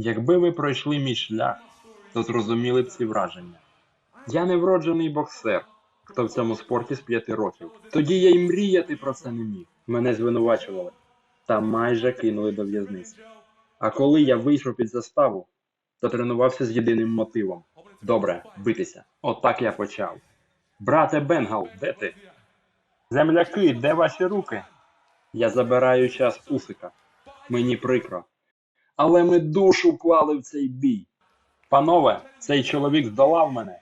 Якби ви пройшли мій шлях, то зрозуміли б ці враження. Я не вроджений боксер, хто в цьому спорті з п'яти років. Тоді я й мріяти про це не міг. Мене звинувачували та майже кинули до в'язниці. А коли я вийшов під заставу, то тренувався з єдиним мотивом добре битися. Отак я почав. Брате Бенгал, де ти? Земляки, де ваші руки? Я забираю час Усика. Мені прикро. Але ми душу вклали в цей бій. Панове, цей чоловік здолав мене.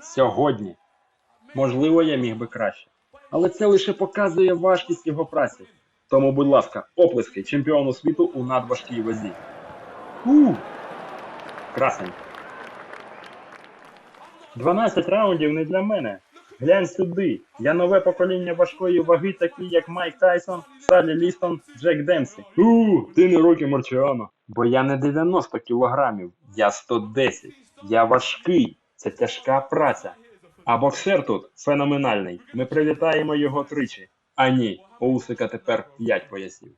Сьогодні. Можливо, я міг би краще. Але це лише показує важкість його праці. Тому, будь ласка, оплески чемпіону світу у надважкій вазі. У! Красень. 12 раундів не для мене. Глянь сюди. Я нове покоління важкої ваги, такі як Майк Тайсон, Салі Лістон, Джек Демсі. У, ти не Рокі Марчіано. Бо я не 90 кілограмів, я 110. Я важкий. Це тяжка праця. А боксер тут феноменальний. Ми привітаємо його тричі. А ні, Усика тепер 5 поясів.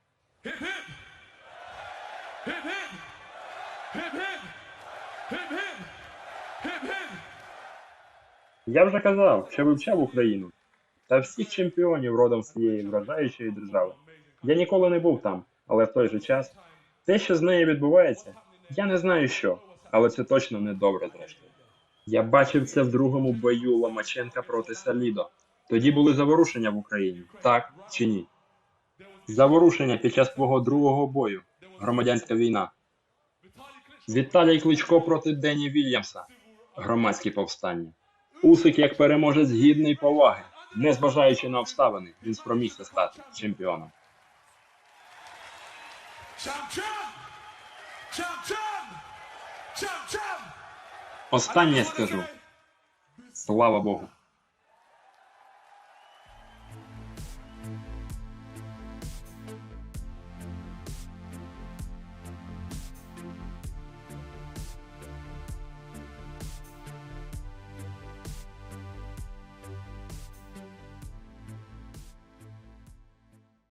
Я вже казав, що вивчав Україну та всіх чемпіонів родом з цієї вражаючої держави. Я ніколи не був там, але в той же час те, що з нею відбувається, я не знаю що, але це точно не добре зрештою. Я бачив це в другому бою Ломаченка проти Салідо. Тоді були заворушення в Україні, так чи ні? Заворушення під час твого другого бою. Громадянська війна. Віталій Кличко проти Дені Вільямса. Громадські повстання. Усик як переможець гідний поваги. Незважаючи на обставини, він спромігся стати чемпіоном. Останнє скажу. Слава Богу.